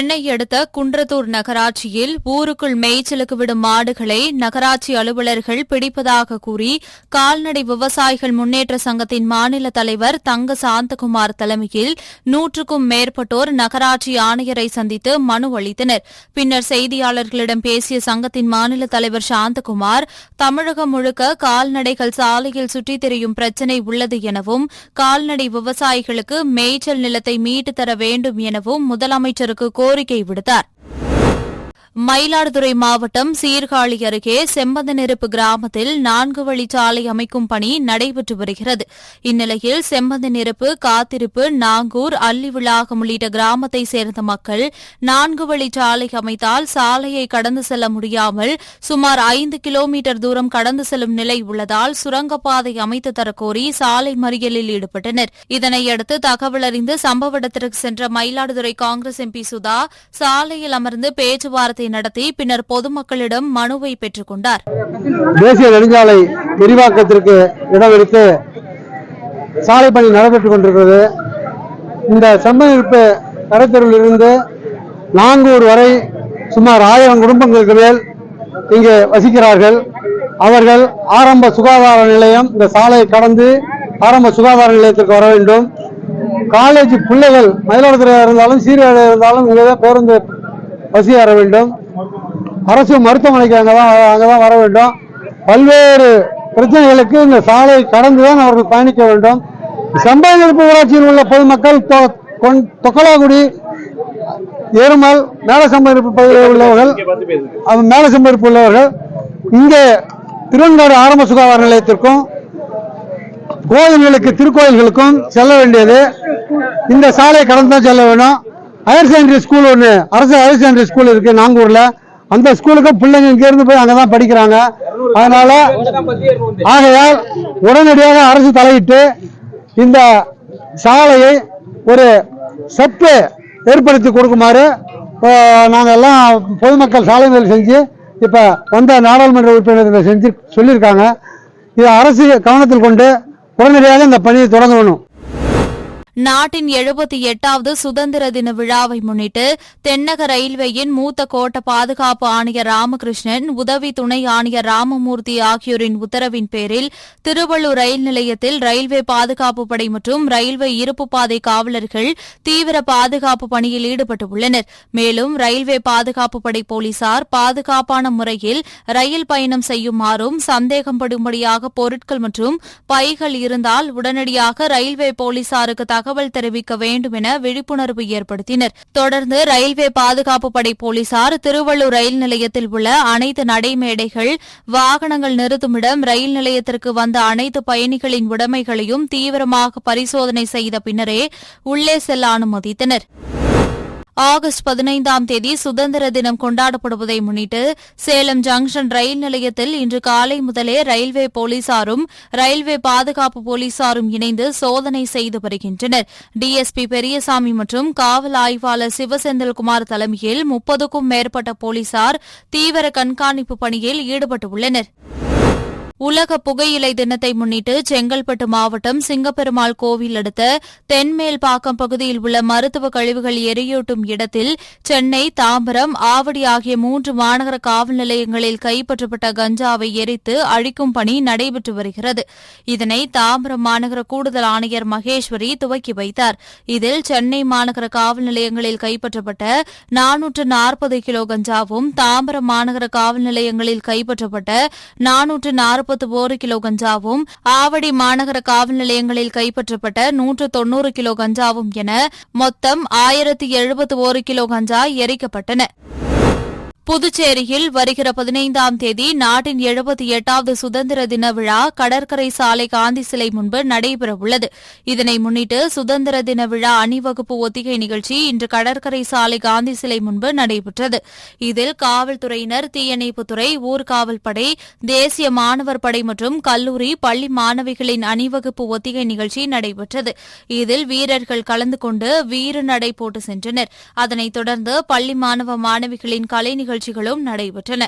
சென்னை அடுத்த குன்றத்தூர் நகராட்சியில் ஊருக்குள் மேய்ச்சலுக்கு விடும் மாடுகளை நகராட்சி அலுவலர்கள் பிடிப்பதாக கூறி கால்நடை விவசாயிகள் முன்னேற்ற சங்கத்தின் மாநில தலைவர் தங்க சாந்தகுமார் தலைமையில் நூற்றுக்கும் மேற்பட்டோர் நகராட்சி ஆணையரை சந்தித்து மனு அளித்தனர். பின்னர் செய்தியாளர்களிடம் பேசிய சங்கத்தின் மாநில தலைவர் சாந்தகுமார் தமிழகம் முழுக்க கால்நடைகள் சாலையில் சுற்றித் திரியும் பிரச்சினை உள்ளது எனவும் கால்நடை விவசாயிகளுக்கு மேய்ச்சல் நிலத்தை மீட்டுத்தர வேண்டும் எனவும் முதலமைச்சருக்கு கோரிக்கை விடுத்தார் மயிலாடுதுறை மாவட்டம் சீர்காழி அருகே செம்பந்தநெருப்பு கிராமத்தில் நான்கு வழிச்சாலை அமைக்கும் பணி நடைபெற்று வருகிறது. இந்நிலையில் செம்பந்தநெருப்பு காத்திருப்பு நாங்கூர் அள்ளிவிளாகம் உள்ளிட்ட கிராமத்தை சேர்ந்த மக்கள் நான்கு வழிச்சாலை அமைத்தால் சாலையை கடந்து செல்ல முடியாமல் சுமார் ஐந்து கிலோமீட்டர் தூரம் கடந்து செல்லும் நிலை உள்ளதால் சுரங்கப்பாதை அமைத்து தரக்கோரி சாலை மறியலில் ஈடுபட்டனர். இதனையடுத்து தகவல் அறிந்து சம்பவ இடத்திற்கு சென்ற மயிலாடுதுறை காங்கிரஸ் எம்பி சுதா சாலையில் அமர்ந்து பேச்சுவார்த்தை நடத்தி பின்னர் பொதுமக்களிடம் மனுவை பெற்றுக் கொண்டார் தேசிய நெடுஞ்சாலை விரிவாக்கத்திற்கு இடமளித்து சாலை பணி நடைபெற்றுக் கொண்டிருக்கிறது. இந்த செம்மனிருப்பு கடத்தெருவில் இருந்து நாங்கூர் வரை சுமார் ஆயிரம் குடும்பங்களுக்கு மேல் இங்கு வசிக்கிறார்கள். அவர்கள் ஆரம்ப சுகாதார நிலையம் இந்த சாலையை கடந்து ஆரம்ப சுகாதார நிலையத்திற்கு வர வேண்டும். காலேஜ் பிள்ளைகள் மயிலாடுதுறை இருந்தாலும் சீர்காழி இருந்தாலும் இங்கே பேருந்து வசி வர வேண்டும். அரசு மருத்துவமனைக்கு அங்கதான் அங்கதான் வர வேண்டும். பல்வேறு பிரச்சனைகளுக்கு இந்த சாலை கடந்து தான் அவர்கள் பயணிக்க வேண்டும். செம்பாயிருப்பு ஊராட்சியில் உள்ள பொதுமக்கள் தொக்கலாகுடி எருமல் மேல பகுதியில் உள்ளவர்கள் அது மேல உள்ளவர்கள் இங்கே திருவன்காடு ஆரம்ப சுகாதார நிலையத்திற்கும் கோயில்களுக்கு திருக்கோயில்களுக்கும் செல்ல வேண்டியது. இந்த சாலை கடந்து தான் செல்ல வேணும். ஹையர் செகண்டரி ஸ்கூல் ஒன்று அரசு ஹையர் செகண்டரி ஸ்கூல் இருக்கு நாங்கூர்ல. அந்த ஸ்கூலுக்கு பிள்ளைங்க இங்கேருந்து போய் போய் அங்கதான் படிக்கிறாங்க. அதனால ஆகையால் உடனடியாக அரசு தலையிட்டு இந்த சாலையை ஒரு சத்து ஏற்படுத்தி கொடுக்குமாறு நாங்கள் எல்லாம் பொதுமக்கள் சாலை மேல் செஞ்சு இப்போ வந்த நாடாளுமன்ற உறுப்பினர்கள் செஞ்சு சொல்லியிருக்காங்க. இதை அரசு கவனத்தில் கொண்டு உடனடியாக இந்த பணியை தொடங்கணும். நாட்டின் எழுபத்தி எட்டாவது சுதந்திர தின விழாவை முன்னிட்டு தென்னக ரயில்வேயின் மூத்த கோட்ட பாதுகாப்பு ஆணையர் ராமகிருஷ்ணன் உதவி துணை ஆணையர் ராமமூர்த்தி ஆகியோரின் உத்தரவின் பேரில் திருவள்ளூர் ரயில் நிலையத்தில் ரயில்வே பாதுகாப்பு படை மற்றும் ரயில்வே இருப்பு பாதை காவலர்கள் தீவிர பாதுகாப்பு பணியில் ஈடுபட்டுள்ளனர். மேலும் ரயில்வே பாதுகாப்பு படை போலீசார் பாதுகாப்பான முறையில் ரயில் பயணம் செய்யுமாறும் சந்தேகப்படும்படியாக பொருட்கள் மற்றும் பைகள் இருந்தால் உடனடியாக ரயில்வே போலீசாருக்கு தகவல் தெரிவிக்க வேண்டும் என விழிப்புணர்வு ஏற்படுத்தினர். தொடர்ந்து ரயில்வே பாதுகாப்பு படை போலீசார் திருவள்ளூர் ரயில் நிலையத்தில் உள்ள அனைத்து நடைமேடைகள் வாகனங்கள் நிறுத்துமிடம் ரயில் நிலையத்திற்கு வந்த அனைத்து பயணிகளின் உடைமைகளையும் தீவிரமாக பரிசோதனை செய்த பின்னரே உள்ளே செல்ல அனுமதித்தனர். ஆகஸ்ட் பதினைந்தாம் தேதி சுதந்திர தினம் கொண்டாடப்படுவதை முன்னிட்டு சேலம் ஜங்ஷன் ரயில் நிலையத்தில் இன்று காலை முதலே ரயில்வே போலீசாரும் ரயில்வே பாதுகாப்பு போலீசாரும் இணைந்து சோதனை செய்து வருகின்றனர். டிஎஸ்பி பெரியசாமி மற்றும் காவல் ஆய்வாளர் சிவசெந்தில்குமார் தலைமையில் முப்பதுக்கும் மேற்பட்ட போலீசார் தீவிர கண்காணிப்பு பணியில் ஈடுபட்டுள்ளனா் உலக புகையிலை தினத்தை முன்னிட்டு செங்கல்பட்டு மாவட்டம் சிங்கப்பெருமாள் கோவில் அடுத்த தென்மேல்பாக்கம் பகுதியில் உள்ள மருத்துவ கழிவுகள் எரியூட்டும் இடத்தில் சென்னை தாம்பரம் ஆவடி ஆகிய மூன்று மாநகர காவல் நிலையங்களில் கைப்பற்றப்பட்ட கஞ்சாவை எரித்து அழிக்கும் பணி நடைபெற்று வருகிறது. இதனை தாம்பரம் மாநகர கூடுதல் ஆணையர் மகேஸ்வரி துவக்கி வைத்தார். இதில் சென்னை மாநகர காவல் நிலையங்களில் கைப்பற்றப்பட்ட நானூற்று நாற்பது கிலோ கஞ்சாவும் தாம்பரம் மாநகர காவல் நிலையங்களில் கைப்பற்றப்பட்ட நானூற்று நாற்பத்தி ஒரு கிலோ கஞ்சாவும் ஆவடி மாநகர காவல் நிலையங்களில் கைப்பற்றப்பட்ட நூற்று தொன்னூறு கிலோ கஞ்சாவும் என மொத்தம் ஆயிரத்தி எழுபத்தி ஒரு கிலோ கஞ்சா எரிக்கப்பட்டன. புதுச்சேரியில் வருகிற பதினைந்தாம் தேதி நாட்டின் எழுபத்தி எட்டாவது சுதந்திர தின விழா கடற்கரை சாலை காந்தி சிலை முன்பு நடைபெறவுள்ளது. இதனை முன்னிட்டு சுதந்திர தின விழா அணிவகுப்பு ஒத்திகை நிகழ்ச்சி இன்று கடற்கரை சாலை காந்தி சிலை முன்பு நடைபெற்றது. இதில் காவல்துறையினர் தீயணைப்புத்துறை ஊர்காவல் படை தேசிய மாணவர் படை மற்றும் கல்லூரி பள்ளி மாணவிகளின் அணிவகுப்பு ஒத்திகை நிகழ்ச்சி நடைபெற்றது. இதில் வீரர்கள் கலந்து கொண்டு வீறு நடை போட்டு சென்றனர். அதனைத் தொடர்ந்து பள்ளி மாணவ மாணவிகளின் கலை நிகழ்ச்சி நிகழ்ச்சிகளும் நடைபெற்றன.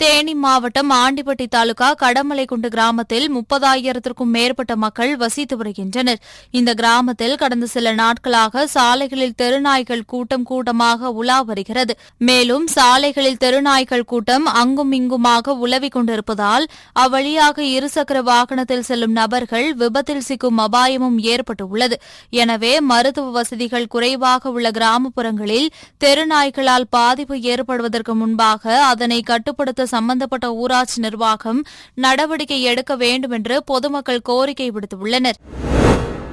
தேனி மாவட்டம் ஆண்டிப்பட்டி தாலுகா கடமலைக்குண்டு கிராமத்தில் முப்பதாயிரத்திற்கும் மேற்பட்ட மக்கள் வசித்து வருகின்றனர். இந்த கிராமத்தில் கடந்த சில நாட்களாக சாலைகளில் தெருநாய்கள் கூட்டம் கூட்டமாக உலா வருகிறது. மேலும் சாலைகளில் தெருநாய்கள் கூட்டம் அங்கும் இங்குமாக உலவிக் கொண்டிருப்பதால் அவ்வழியாக இருசக்கர வாகனத்தில் செல்லும் நபர்கள் விபத்தில் சிக்கும் அபாயமும் ஏற்பட்டுள்ளது. எனவே மருத்துவ வசதிகள் குறைவாக உள்ள கிராமப்புறங்களில் தெருநாய்களால் பாதிப்பு ஏற்படுவதற்கு முன்பாக அதனை கட்டுப்படுத்த சம்பந்தப்பட்ட ஊராட்சி நிர்வாகம் நடவடிக்கை எடுக்க வேண்டும் என்று பொதுமக்கள் கோரிக்கை விடுத்துள்ளனர்.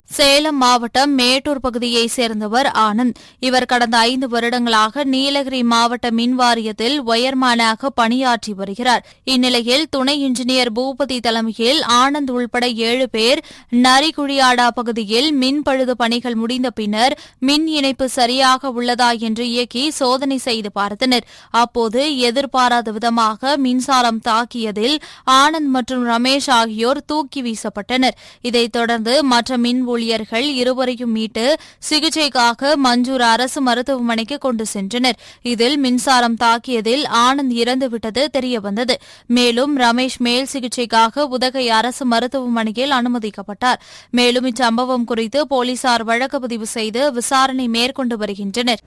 சேலம் மாவட்டம் மேட்டூர் பகுதியைச் சேர்ந்தவர் ஆனந்த். இவர் கடந்த ஐந்து வருடங்களாக நீலகிரி மாவட்ட மின் வாரியத்தில் ஒயர்மேனாக பணியாற்றி வருகிறார். இந்நிலையில் துணை இன்ஜினியர் பூபதி தலைமையில் ஆனந்த் உள்பட ஏழு பேர் நரிகுழியாடா பகுதியில் மின் பழுது பணிகள் முடிந்த பின்னர் மின் இணைப்பு சரியாக உள்ளதா என்று இயக்கி சோதனை செய்து பார்த்தனர். அப்போது எதிர்பாராத விதமாக மின்சாரம் தாக்கியதில் ஆனந்த் மற்றும் ரமேஷ் ஆகியோர் தூக்கி வீசப்பட்டனர். இதைத் தொடர்ந்து மற்ற மின் ஊழியர்கள் இருவரையும் மீட்டு சிகிச்சைக்காக மஞ்சூர் அரசு மருத்துவமனைக்கு கொண்டு சென்றனர். இதில் மின்சாரம் தாக்கியதில் ஆனந்த் இறந்துவிட்டது தெரியவந்தது. மேலும் ரமேஷ் மேல் சிகிச்சைக்காக உதகை அரசு மருத்துவமனையில் அனுமதிக்கப்பட்டார். மேலும் இச்சம்பவம் குறித்து போலீசார் வழக்கு பதிவு செய்து விசாரணை மேற்கொண்டு வருகின்றனர்.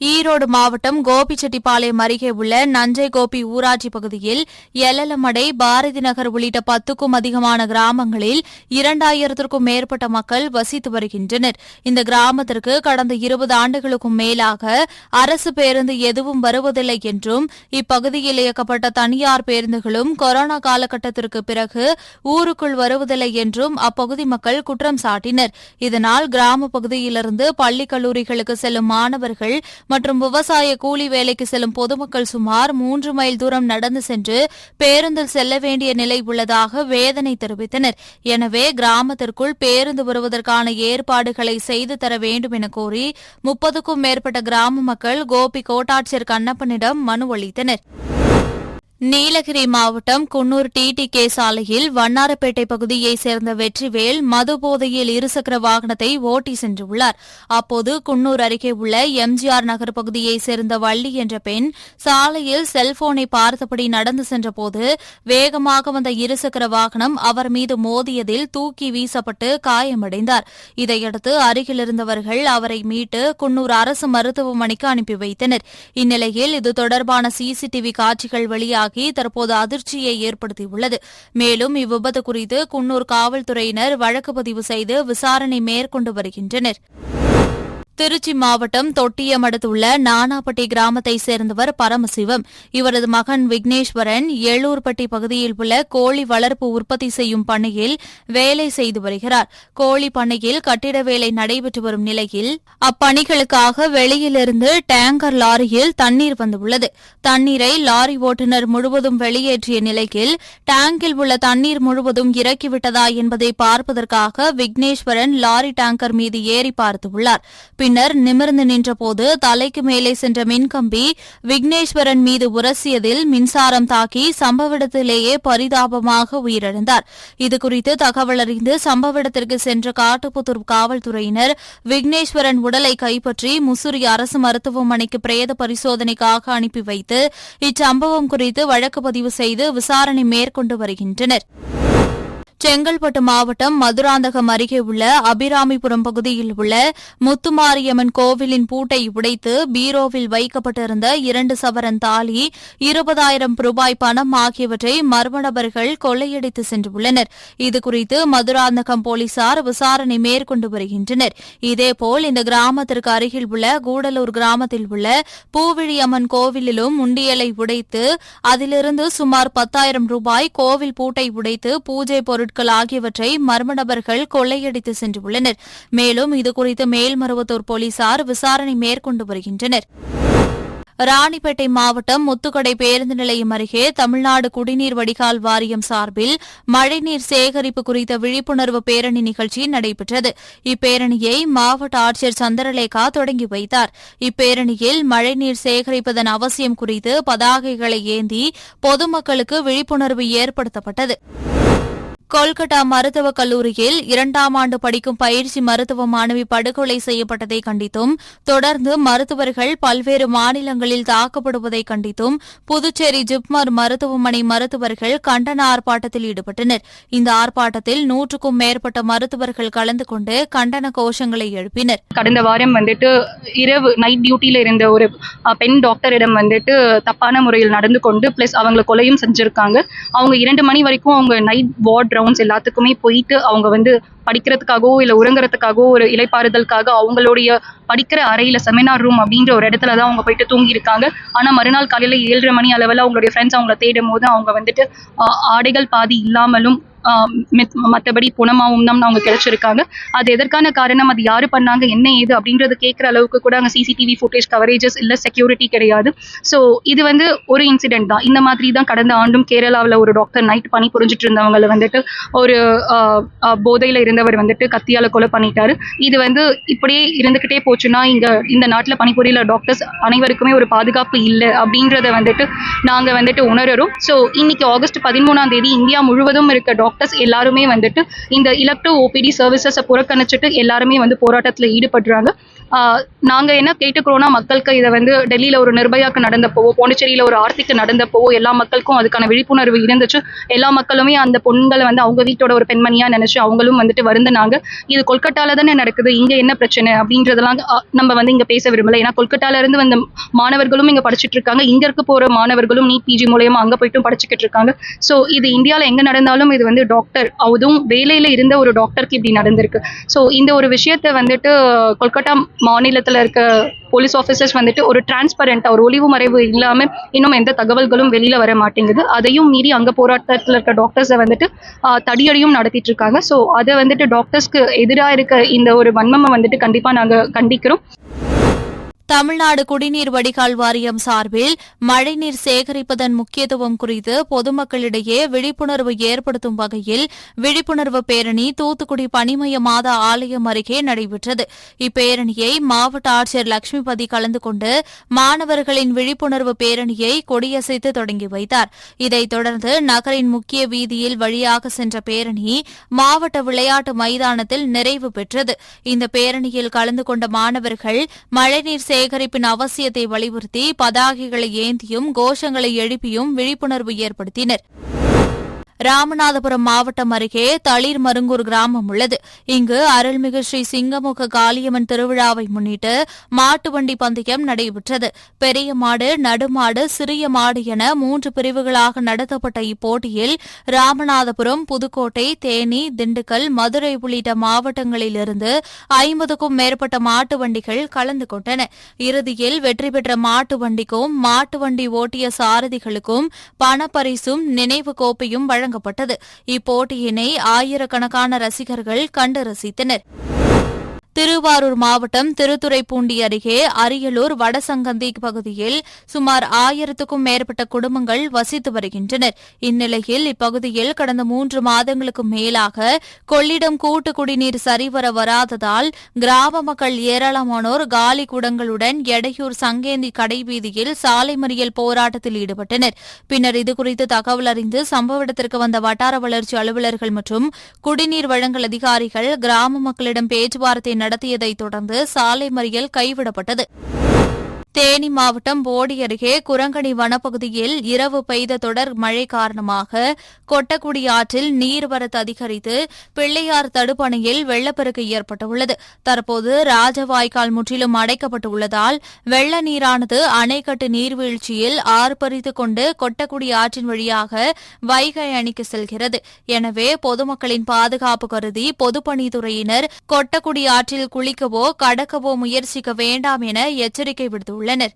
ஈரோடு மாவட்டம் கோபிச்செட்டிப்பாளையம் அருகே உள்ள நஞ்சை கோபி ஊராட்சி பகுதியில் எல்லமடை பாரதி நகர் உள்ளிட்ட பத்துக்கும் அதிகமான கிராமங்களில் இரண்டாயிரத்திற்கும் மேற்பட்ட மக்கள் வசித்து வருகின்றனர். இந்த கிராமத்திற்கு கடந்த இருபது ஆண்டுகளுக்கும் மேலாக அரசு பேருந்து எதுவும் வருவதில்லை என்றும் இப்பகுதியில் இயக்கப்பட்ட தனியார் பேருந்துகளும் கொரோனா காலகட்டத்திற்கு பிறகு ஊருக்குள் வருவதில்லை என்றும் அப்பகுதி மக்கள் குற்றம் சாட்டினர். இதனால் கிராம பகுதியிலிருந்து பள்ளி கல்லூரிகளுக்கு செல்லும் மாணவர்கள் மற்றும் விவசாய கூலி வேலைக்கு செல்லும் பொதுமக்கள் சுமார் மூன்று மைல் தூரம் நடந்து சென்று பேருந்தில் செல்ல வேண்டிய நிலை உள்ளதாக வேதனை தெரிவித்தனர். எனவே கிராமத்திற்குள் பேருந்து வருவதற்கான ஏற்பாடுகளை செய்து தர வேண்டும் என கோரி முப்பதுக்கும் மேற்பட்ட கிராம மக்கள் கோபி கோட்டாட்சியர் கண்ணப்பனிடம் மனு அளித்தனா் நீலகிரி மாவட்டம் குன்னூர் டிடிகே சாலையில் வண்ணாரப்பேட்டை பகுதியைச் சேர்ந்த வெற்றிவேல் மது போதையில் இருசக்கர வாகனத்தை ஓட்டி சென்றுள்ளார். அப்போது குன்னூர் அருகே உள்ள எம்ஜிஆர் நகர் பகுதியைச் சேர்ந்த வள்ளி என்ற பெண் சாலையில் செல்போனை பார்த்தபடி நடந்து சென்றபோது வேகமாக வந்த இருசக்கர வாகனம் அவர் மீது மோதியதில் தூக்கி வீசப்பட்டு காயமடைந்தார். இதையடுத்து அருகில் இருந்தவர்கள் அவரை மீட்டு குன்னூர் அரசு மருத்துவமனைக்கு அனுப்பி வைத்தனர். இந்நிலையில் இது தொடர்பான சிசிடிவி காட்சிகள் வெளியாக தற்போது அதிர்ச்சியை ஏற்படுத்தியுள்ளது. மேலும் இவ்விபத்து குறித்து குன்னூர் காவல்துறையினர் வழக்கு பதிவு செய்து விசாரணை மேற்கொண்டு வருகின்றனர். திருச்சி மாவட்டம் தொட்டியம் அடுத்துள்ள நானாப்பட்டி கிராமத்தைச் சேர்ந்தவர் பரமசிவம். இவரது மகன் விக்னேஸ்வரன் ஏளூர்பட்டி பகுதியில் உள்ள கோழி வளர்ப்பு உற்பத்தி செய்யும் பண்ணையில் வேலை செய்து வருகிறார். கோழி பண்ணையில் கட்டிட வேலை நடைபெற்று வரும் நிலையில் அப்பணிகளுக்காக வெளியிலிருந்து டேங்கர் லாரியில் தண்ணீர் வந்துள்ளது. தண்ணீரை லாரி ஓட்டுநர் முழுவதும் வெளியேற்றிய நிலையில் டேங்கில் உள்ள தண்ணீர் முழுவதும் இறக்கிவிட்டதா என்பதை பார்ப்பதற்காக விக்னேஸ்வரன் லாரி டேங்கர் மீது ஏறி பார்த்துள்ளார் பின்னர் நிமிர்ந்து நின்றபோது தலைக்கு மேலே சென்ற மின்கம்பி விக்னேஸ்வரன் மீது உரசியதில் மின்சாரம் தாக்கி சம்பவ இடத்திலேயே பரிதாபமாக உயிரிழந்தார். இதுகுறித்து தகவல் அறிந்து சம்பவ இடத்திற்கு சென்ற காட்டுப்புத்தூர் காவல்துறையினர் விக்னேஸ்வரன் உடலை கைப்பற்றி முசிறி அரசு மருத்துவமனைக்கு பிரேத பரிசோதனைக்காக அனுப்பி வைத்து இச்சம்பவம் குறித்து வழக்கு பதிவு செய்து விசாரணை மேற்கொண்டு வருகின்றனா் செங்கல்பட்டு மாவட்டம் மதுராந்தகம் அருகே உள்ள அபிராமிபுரம் பகுதியில் உள்ள முத்துமாரியம்மன் கோவிலின் பூட்டை உடைத்து பீரோவில் வைக்கப்பட்டிருந்த இரண்டு சவரன் தாலி இருபதாயிரம் ரூபாய் பணம் ஆகியவற்றை மர்ம நபர்கள் கொள்ளையடித்து சென்றுள்ளனர். இதுகுறித்து மதுராந்தகம் போலீசார் விசாரணை மேற்கொண்டு வருகின்றனர். இதேபோல் இந்த கிராமத்திற்கு அருகில் உள்ள கூடலூர் கிராமத்தில் உள்ள பூவிழியம்மன் கோவிலிலும் உண்டியலை உடைத்து அதிலிருந்து சுமார் பத்தாயிரம் ரூபாய் கோவில் பூட்டை உடைத்து பூஜை பொருள் பொருட்கள் ஆகியவற்றை மர்ம நபர்கள் கொள்ளையடித்து சென்றுள்ளனர். மேலும் இதுகுறித்து மேல்மருவத்தூர் போலீசார் விசாரணை மேற்கொண்டு வருகின்றனர். ராணிப்பேட்டை மாவட்டம் முத்துக்கடை பேருந்து நிலையம் அருகே தமிழ்நாடு குடிநீர் வடிகால் வாரியம் சார்பில் மழைநீர் சேகரிப்பு குறித்த விழிப்புணர்வு பேரணி நிகழ்ச்சி நடைபெற்றது. இப்பேரணியை மாவட்ட ஆட்சியர் சந்திரலேகா தொடங்கி வைத்தார். இப்பேரணியில் மழைநீர் சேகரிப்பதன் அவசியம் குறித்து பதாகைகளை ஏந்தி பொதுமக்களுக்கு விழிப்புணர்வு ஏற்படுத்தப்பட்டது. கொல்கத்தா மருத்துவக் கல்லூரியில் இரண்டாம் ஆண்டு படிக்கும் பயிற்சி மருத்துவ மாணவி படுகொலை செய்யப்பட்டதை கண்டித்தும் தொடர்ந்து மருத்துவர்கள் பல்வேறு மாநிலங்களில் தாக்கப்படுவதை கண்டித்தும் புதுச்சேரி ஜிப்மர் மருத்துவமனை மருத்துவர்கள் கண்டன ஆர்ப்பாட்டத்தில் ஈடுபட்டனர். இந்த ஆர்ப்பாட்டத்தில் நூற்றுக்கும் மேற்பட்ட மருத்துவர்கள் கலந்து கொண்டு கண்டன கோஷங்களை எழுப்பினர். கடந்த வாரம் வந்துட்டு இரவு நைட் டியூட்டியில் இருந்த ஒரு பெண் டாக்டரிடம் வந்துட்டு தப்பான முறையில் நடந்து கொண்டு ப்ளஸ் அவங்கள கொலையும் செஞ்சுருக்காங்க. அவங்க இரண்டு மணி வரைக்கும் அவங்க நைட் வார்ட் ரவுண்ட்ஸ் எல்லாத்துக்குமே போயிட்டு அவங்க வந்து படிக்கிறதுக்காகவோ இல்லை உறங்குறதுக்காகவோ ஒரு இலைப்பாறுதலுக்காக அவங்களுடைய படிக்கிற அறையில் செமினார் ரூம் அப்படின்ற ஒரு இடத்துல தான் அவங்க போயிட்டு தூங்கியிருக்காங்க. ஆனால் மறுநாள் காலையில் ஏழரை மணி அளவில் அவங்களுடைய ஃப்ரெண்ட்ஸ் அவங்கள தேடும் போது அவங்க வந்துட்டு ஆடைகள் பாதி இல்லாமலும் மற்றபடி புனமாவும் தான் அவங்க கிடைச்சிருக்காங்க அது எதற்கான காரணம்? அது யார் பண்ணாங்க? என்ன ஏது? அப்படின்றது கேட்குற அளவுக்கு கூட அங்கே சிசிடிவி ஃபுட்டேஜ் கவரேஜஸ் இல்லை செக்யூரிட்டி கிடையாது. ஸோ இது வந்து ஒரு இன்சிடென்ட் தான். இந்த மாதிரி தான் கடந்த ஆண்டும் கேரளாவில் ஒரு டாக்டர் நைட் பணி புரிஞ்சிட்டு இருந்தவங்களை வந்துட்டு ஒரு போதையில் இருந்தவர் வந்துட்டு கத்தியால் கொலை பண்ணிட்டாரு. இது வந்து இப்படியே இருந்துக்கிட்டே போச்சுன்னா இங்கே இந்த நாட்டில் பணிபுரியல டாக்டர்ஸ் அனைவருக்குமே ஒரு பாதுகாப்பு இல்லை அப்படின்றத வந்துட்டு நாங்கள் வந்துட்டு உணரறோம். ஸோ இன்னைக்கு ஆகஸ்ட் பதிமூணாம் தேதி இந்தியா முழுவதும் இருக்க டாக்டர் டாக்டர்ஸ் எல்லாருமே வந்துட்டு இந்த இலக்டிவ் ஓபிடி சர்வீசஸை புறக்கணிச்சிட்டு எல்லாருமே வந்து போராட்டத்தில் ஈடுபடுறாங்க. நாங்கள் என்ன கேட்டுக்கிறோம்னா மக்களுக்கு இதை வந்து டெல்லியில் ஒரு நிர்பயாக்கு நடந்தப்போவோ பாண்டிச்சேரியில் ஒரு ஆர்த்திக்கு நடந்தப்போவோ எல்லா மக்களுக்கும் அதுக்கான விழிப்புணர்வு இருந்துச்சு. எல்லா மக்களுமே அந்த பொண்களை வந்து அவங்க வீட்டோட ஒரு பெண்மணியாக நினச்சி அவங்களும் வந்துட்டு வருந்தினாங்க. இது கொல்கட்டால தானே நடக்குது இங்கே என்ன பிரச்சனை அப்படின்றதெல்லாம் நம்ம வந்து இங்கே பேச விரும்பல. ஏன்னா கொல்கட்டாலேருந்து வந்த மாணவர்களும் இங்கே படிச்சுட்டு இருக்காங்க. இங்கே இருக்க போகிற மாணவர்களும் நீட் பிஜி மூலயமா அங்கே போயிட்டும் படிச்சுக்கிட்டு இருக்காங்க. ஸோ இது இந்தியாவில் எங்கே நடந்தாலும் இது வந்து டாக்டர் அதுவும் வேலையில இருந்த ஒரு டாக்டருக்கு இப்படி நடந்திருக்கு. ஸோ இந்த ஒரு விஷயத்தை வந்துட்டு கொல்கட்டா மாநிலத்தில் இருக்க போலீஸ் ஆஃபீஸர்ஸ் வந்துட்டு ஒரு டிரான்ஸ்பரண்ட்டாக ஒரு ஒளிவு மறைவு இல்லாமல் இன்னும் எந்த தகவல்களும் வெளியில் வர மாட்டேங்குது. அதையும் மீறி அங்கே போராட்டத்தில் இருக்க டாக்டர்ஸை வந்துட்டு தடியடியும் நடத்திட்டு இருக்காங்க. ஸோ அதை வந்துட்டு டாக்டர்ஸ்க்கு எதிராக இருக்க இந்த ஒரு வன்மமை வந்துட்டு கண்டிப்பாக நாங்கள் கண்டிக்கிறோம். தமிழ்நாடு குடிநீர் வடிகால் வாரியம் சார்பில் மழைநீர் சேகரிப்பதன் முக்கியத்துவம் குறித்து பொதுமக்களிடையே விழிப்புணர்வு ஏற்படுத்தும் வகையில் விழிப்புணர்வு பேரணி தூத்துக்குடி பனிமய மாதா ஆலயம் அருகே நடைபெற்றது. இப்பேரணியை மாவட்ட ஆட்சியர் லட்சுமிபதி கலந்து கொண்டு மாணவர்களின் விழிப்புணர்வு பேரணியை கொடியசைத்து தொடங்கி வைத்தார். இதைத் தொடர்ந்து நகரின் முக்கிய வீதியில் வழியாக சென்ற பேரணி மாவட்ட விளையாட்டு மைதானத்தில் நிறைவு பெற்றது. இந்த பேரணியில் கலந்து கொண்ட மாணவர்கள் மழைநீர் சேகரிப்பின் அவசியத்தை வலியுறுத்தி பதாகைகளை ஏந்தியும் கோஷங்களை எழுப்பியும் விழிப்புணர்வு ஏற்படுத்தினர். ராமநாதபுரம் மாவட்டம் அருகே தளிர் மருங்கூர் கிராமம் உள்ளது. இங்கு அருள்மிகு ஸ்ரீ சிங்கமுக காளியம்மன் திருவிழாவை முன்னிட்டு மாட்டு வண்டி பந்தயம் நடைபெற்றது. பெரிய மாடு நடுமாடு சிறிய மாடு என மூன்று பிரிவுகளாக நடத்தப்பட்ட இப்போட்டியில் ராமநாதபுரம் புதுக்கோட்டை தேனி திண்டுக்கல் மதுரை உள்ளிட்ட மாவட்டங்களிலிருந்து ஐம்பதுக்கும் மேற்பட்ட மாட்டு வண்டிகள் கலந்து கொண்டன. இறுதியில் வெற்றி பெற்ற மாட்டு வண்டிக்கும் மாட்டு வண்டி ஓட்டிய சாரதிகளுக்கும் பணப்பரிசும் நினைவு கோப்பையும் வழங்கப்பட்டது. இப்போட்டியினை ஆயிரக்கணக்கான ரசிகர்கள் கண்டு ரசித்தனர். திருவாரூர் மாவட்டம் திருத்துறைப்பூண்டி அருகே அரியலூர் வடசங்கந்தி பகுதியில் சுமார் ஆயிரத்துக்கும் மேற்பட்ட குடும்பங்கள் வசித்து வருகின்றனர். இந்நிலையில் இப்பகுதியில் கடந்த மூன்று மாதங்களுக்கு மேலாக கொள்ளிடம் கூட்டு குடிநீர் சரிவர வராததால் கிராம மக்கள் ஏராளமானோர் காலி குடங்களுடன் எடையூர் சங்கேந்தி கடைவீதியில் சாலை மறியல் போராட்டத்தில் ஈடுபட்டனர். பின்னர் இதுகுறித்து தகவல் அறிந்து சம்பவ இடத்திற்கு வந்த வட்டார வளர்ச்சி அலுவலர்கள் மற்றும் குடிநீர் வழங்கல் அதிகாரிகள் கிராம மக்களிடம் பேச்சுவார்த்தை நடத்தியதைத் தொடர்ந்து சாலை மறியல் கைவிடப்பட்டது. தேனி மாவட்டம் போடி அருகே குரங்கணி வனப்பகுதியில் இரவு பெய்த தொடர் மழை காரணமாக கொட்டக்குடி ஆற்றில் நீர்வரத்து அதிகரித்து பிள்ளையார் தடுப்பணையில் வெள்ளப்பெருக்கு ஏற்பட்டுள்ளது. தற்போது ராஜவாய்க்கால் முற்றிலும் அடைக்கப்பட்டுள்ளதால் வெள்ள நீரானது அணைக்கட்டு நீர்வீழ்ச்சியில் ஆர்ப்பரித்துக் கொண்டு கொட்டக்குடி ஆற்றின் வழியாக வைகை அணிக்கு செல்கிறது. எனவே பொதுமக்களின் பாதுகாப்பு கருதி பொதுப்பணித்துறையினர் கொட்டக்குடி ஆற்றில் குளிக்கவோ கடக்கவோ முயற்சிக்க வேண்டாம் என எச்சரிக்கை விடுத்துள்ளனர். உள்ளனர்